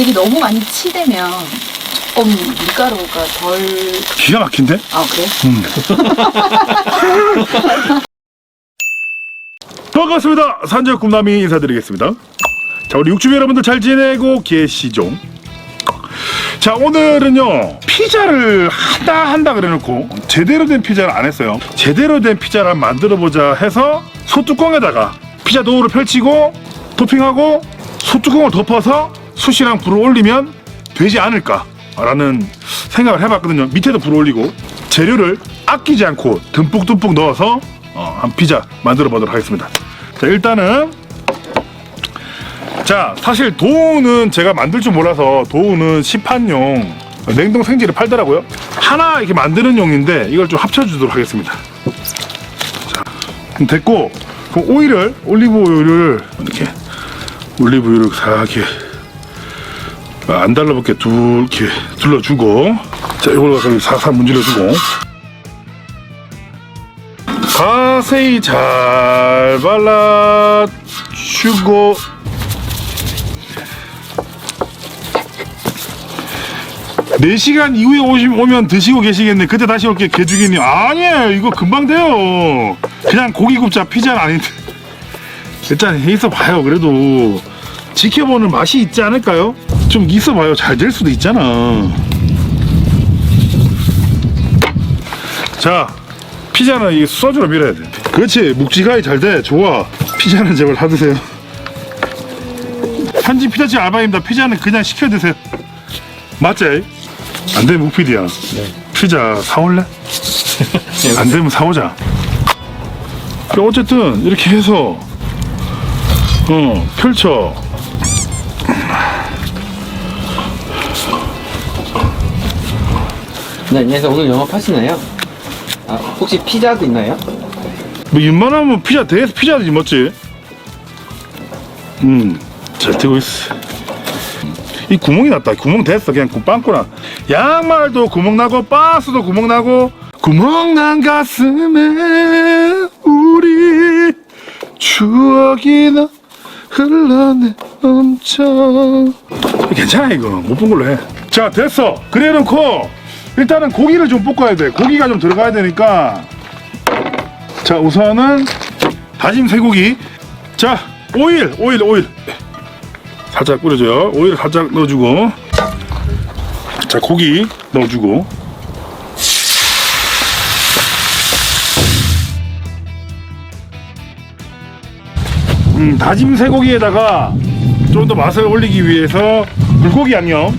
이게 너무 많이 치대면 조금 밀가루가 덜. 기가 막힌데? 아, 그래? 반갑습니다. 산적 꿈남이 인사드리겠습니다. 자, 우리 육주비 여러분들 잘 지내고 계시죠? 자, 오늘은요, 피자를 한다, 한다 그래놓고, 제대로 된 피자를 안 했어요. 제대로 된 피자를 만들어보자 해서, 소뚜껑에다가 피자 도우를 펼치고, 토핑하고, 소뚜껑을 덮어서 숯이랑 불을 올리면 되지 않을까. 라는 생각을 해봤거든요. 밑에도 불을 올리고, 재료를 아끼지 않고 듬뿍듬뿍 넣어서, 어, 한 피자 만들어 보도록 하겠습니다. 자, 일단은, 자, 사실 도우는 제가 만들 줄 몰라서 도우는 시판용 냉동 생지를 팔더라고요. 하나 이렇게 만드는 용인데 이걸 좀 합쳐주도록 하겠습니다. 자, 됐고, 그럼 오일을 올리브 오일을 이렇게 올리브 오일을 이렇게 안 달라붙게 둘 이렇게 둘러주고, 자, 이걸 갖다 사사 문질러주고. 가세히 잘 발라주고 4시간 이후에 오시, 오면 드시고 계시겠네. 그때 다시 올게 개죽이니. 아니에요. 이거 금방 돼요. 그냥 고기 굽자 피자는 아닌데. 일단 있어 봐요. 그래도 지켜보는 맛이 있지 않을까요? 좀 있어 봐요. 잘 될 수도 있잖아. 자, 피자는 이 소주로 밀어야 돼. 그렇지. 묵직하게 잘 돼. 좋아. 피자는 제발 사드세요. 현지 피자집 알바입니다. 피자는 그냥 시켜 드세요. 맞지? 안 되면 우피디야. 피자 사올래? 안 되면 사오자. 어쨌든 이렇게 해서 어 펼쳐. 네, 안녕하세요. 오늘 영업하시나요? 아, 혹시 피자도 있나요? 뭐 웬만하면 피자 대에서 피자지 맞지? 음, 잘 되고 있어. 이 구멍이 났다. 구멍 됐어. 그냥 구- 빵꾸나. 양말도 구멍 나고 바스도 구멍 나고 구멍 난 가슴에 우리 추억이 나 흘러내 넘쳐. 괜찮아 이거 못 본 걸로 해. 자 됐어. 그래 놓고 일단은 고기를 좀 볶아야 돼. 고기가 좀 들어가야 되니까. 자 우선은 다짐 쇠고기. 자 오일 오일 오일. 살짝 뿌려줘요. 오일 살짝 넣어주고. 자 고기 넣어주고. 음, 다짐 쇠고기에다가 좀 더 맛을 올리기 위해서 불고기 양념.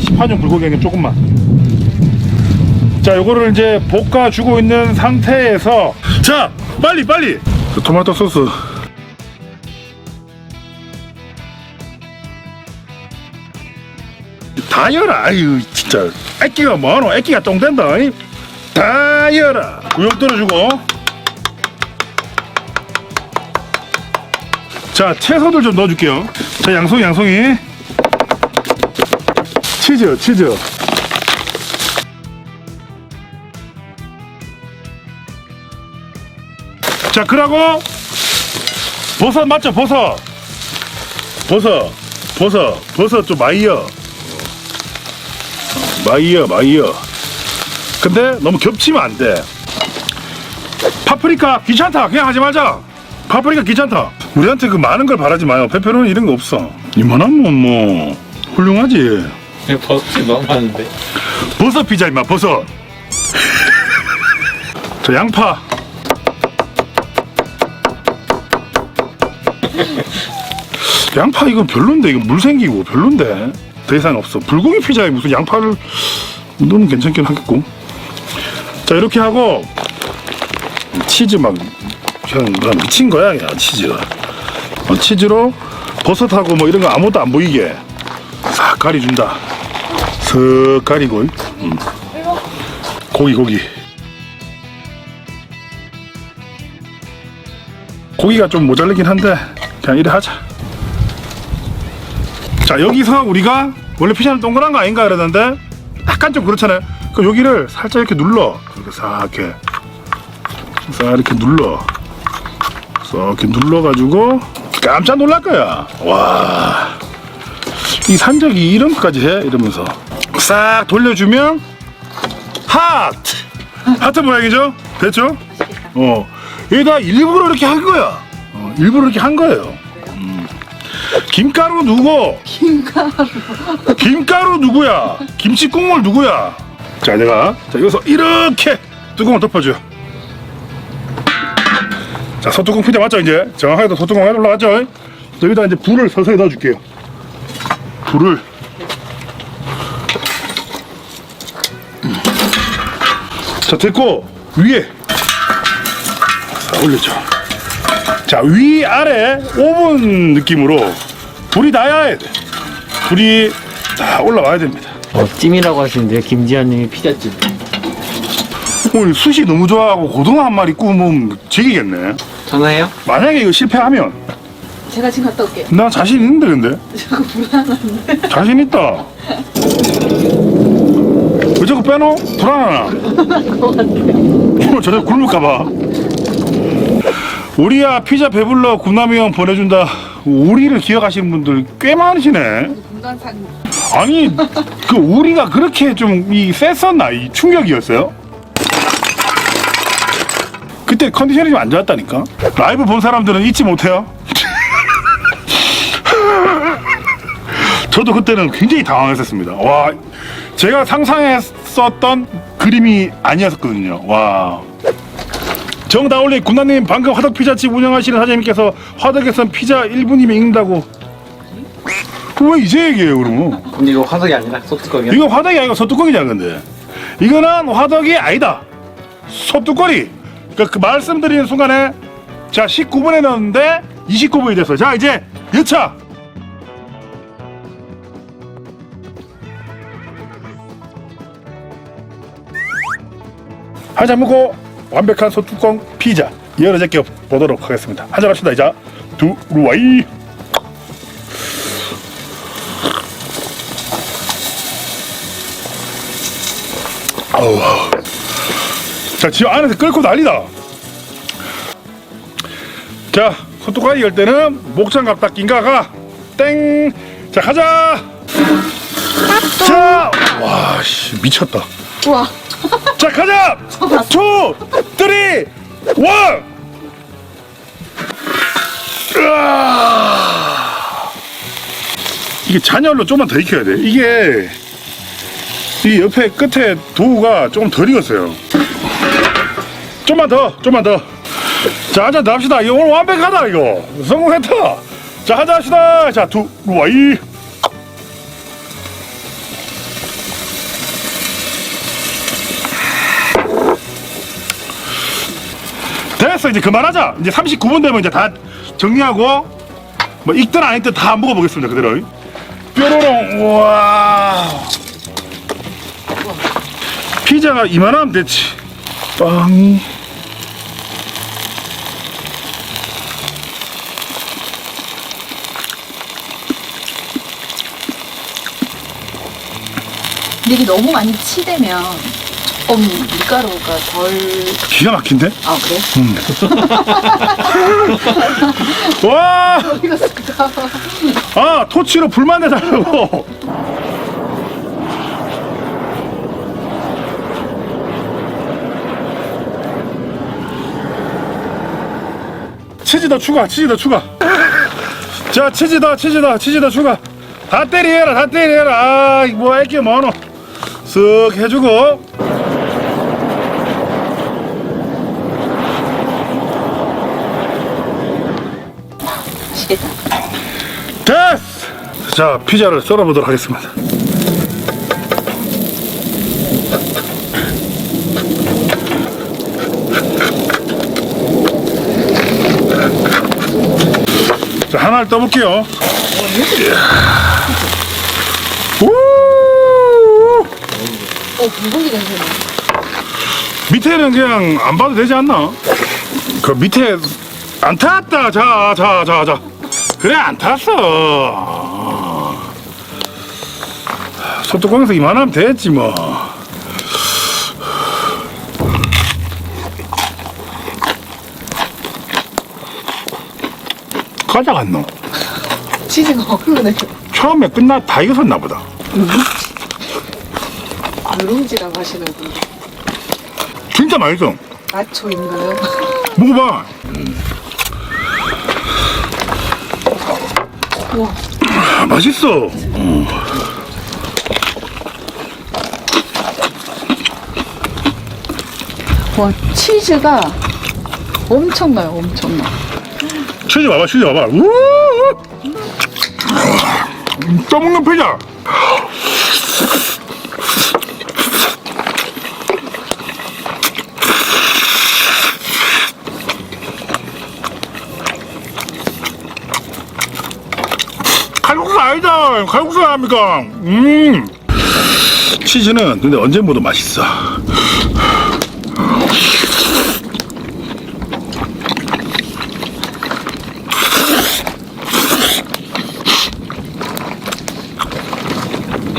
시판용 불고기 양념 조금만 자, 요거를 이제 볶아주고 있는 상태에서 자, 빨리 빨리! 그 토마토 소스. 다 열어. 아유 진짜. 애기가 뭐하노? 애기가 똥 된다 이? 다 열어. 구역 떨어주고. 자 채소들 좀 넣어줄게요. 자 양송이 양송이. 치즈 치즈 자, 그러고 버섯 맞죠? 버섯. 버섯. 버섯. 버섯 좀 마이어. 마이어, 마이어. 근데 너무 겹치면 안 돼. 파프리카 귀찮다. 그냥 하지 말자. 파프리카 귀찮다. 우리한테 그 많은 걸 바라지 마요. 페페로니 이런 거 없어. 이만하면 뭐 훌륭하지. 버섯이 너무 많은데. 버섯 피자 임마 버섯. 저 양파. 양파 이건 별론데 이거 물 생기고 별론데. 더 이상 없어. 불고기 피자에 무슨 양파를 넣으면 괜찮긴 하겠고. 자 이렇게 하고 치즈 막 그냥 막 미친 거야 그냥 치즈가. 어, 치즈로 버섯하고 뭐 이런 거 아무것도 안 보이게 싹 가려준다. 슥 가리고 음. 고기 고기. 고기가 좀 모자르긴 한데 그냥 이래 하자. 자 여기서 우리가 원래 피자는 동그란 거 아닌가 그러는데? 약간 좀 그렇잖아요. 그럼 여기를 살짝 이렇게 눌러. 이렇게 싹 이렇게. 싹 이렇게 눌러. 싹 이렇게 눌러 가지고 깜짝 놀랄 거야. 와. 이 산적이 이런 것까지 해? 이러면서. 싹 돌려주면 하트. 하트 모양이죠? 됐죠? 어. 얘가 일부러 이렇게 한 거야 어, 일부러 이렇게 한 거예요. 음. 김가루 누구? 김가루. 김가루 누구야? 김치 국물 누구야? 자 내가 자 여기서 이렇게 뚜껑을 덮어줘 자 소뚜껑 피자 맞죠 이제? 정확하게 소뚜껑 위에 올라갔죠? 여기다 이제 불을 서서히 넣어줄게요. 불을. 자 됐고 위에. 자 올려줘 자 위 아래 오븐 느낌으로 불이 닿아야 돼 불이 다 올라와야 됩니다 어, 찜이라고 하시는데요. 김지현님이 피자찜. 오늘 수시 너무 좋아하고 고등어 한 마리 구우면 즐기겠네 전화해요? 만약에 이거 실패하면 제가 지금 갔다 올게요. 나 자신 있는데 근데 자꾸 불안한데. 자신 있다 왜 자꾸 빼노? 불안하나? 오늘 저녁 굶을까봐 우리야 피자 배불러 군남이 형 보내준다. 우리를 기억하시는 분들 꽤 많으시네. 아니 그 우리가 그렇게 좀 이 셌었나? 이 충격이었어요? 그때 컨디션이 좀 안 좋았다니까? 라이브 본 사람들은 잊지 못해요. 저도 그때는 굉장히 당황했었습니다. 와 제가 상상했었던 그림이 아니었거든요. 와 정다올리 군나님 방금 화덕 피자집 운영하시는 사장님께서 화덕에선 피자 1분이면 익는다고. 왜 이제 얘기해요 그러면? 근데 이거 화석이 아니라 소뚜껑이요? 이거 화덕이 아니고 소뚜껑이잖아 근데. 이거는 화덕이 아니다. 소뚜껑이. 그러니까 그 말씀드리는 순간에 자 19분에 넣었는데 29분이 됐어요 자 이제 여차! 한잔 먹고 완벽한 소뚜껑 피자 여러 제껴 보도록 하겠습니다 한잔 합시다 이자 두루와이 아우. 자, 지금 안에서 끓고 난리다. 자, 소뚜껑이 열 때는 목장갑 딱 낀가가 땡. 자, 가자. 자, 와, 씨, 미쳤다. 우와. 자, 가자. 투, 쓰리, 원. 으아. 이게 잔열로 좀만 더 익혀야 돼. 이게 이 옆에 끝에 도우가 조금 덜 익었어요. 좀만 더, 좀만 더. 자, 한잔 더 합시다. 이거 오늘 완벽하다, 이거. 성공했다. 자, 한잔 합시다. 자, 두, 와이. 됐어, 이제 그만하자. 이제 39분 되면 이제 다 정리하고, 뭐, 익든 안 익든 다 먹어보겠습니다, 그대로. 뾰로롱, 우와. 피자가 이만하면 됐지. 빵. 근데 이게 너무 많이 치대면 좀 밀가루가 덜. 기가 막힌데? 아 그래? 와! 어디 갔을까? 아, 토치로 불만 내달라고. 치즈 더 추가, 치즈 더 추가. 자, 치즈 더, 치즈 더, 치즈 더 추가. 다 때리해라, 다 때리해라. 아, 뭐, 할게 뭐노. 쓱 해주고. 시겠다. 됐어! 자, 피자를 썰어보도록 하겠습니다. 자, 하나를 떠볼게요. 어 불고기 냄새나. 밑에는 그냥 안 봐도 되지 않나? 그 밑에 안 탔다. 자, 자, 자, 자. 그래 안 탔어. 소뚜껑에서 이만하면 됐지 뭐. 가져갔노? 치즈가 흐르네. 처음에 끝나 다 익었었나 보다. 누룽지라고 하시는군요. 진짜 맛있어. 나초인가요? 먹어봐. 우와. 아, 맛있어. 와, 치즈가 엄청나요, 엄청나. 치즈 봐봐, 치즈 봐봐. 우! 떠먹는 피자. 아니다. 칼국수 아닙니까? 음. 치즈는 근데 언제 먹어도 맛있어.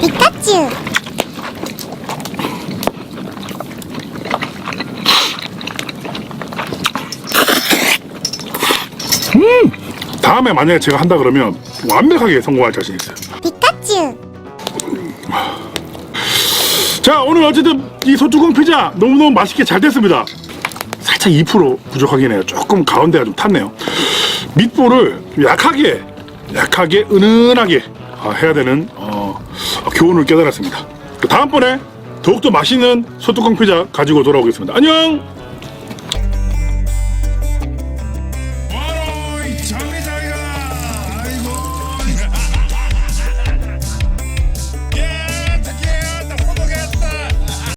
피카츄 다음에 만약에 제가 한다 그러면 완벽하게 성공할 자신 있어요. 피카츄. 자 오늘 어쨌든 이 소뚜껑 피자 너무너무 맛있게 잘 됐습니다. 살짝 2% 부족하긴 해요. 조금 가운데가 좀 탔네요. 밑볼을 좀 약하게 약하게 은은하게 아, 해야 되는 어, 교훈을 깨달았습니다. 다음번에 더욱더 맛있는 소뚜껑 피자 가지고 돌아오겠습니다. 안녕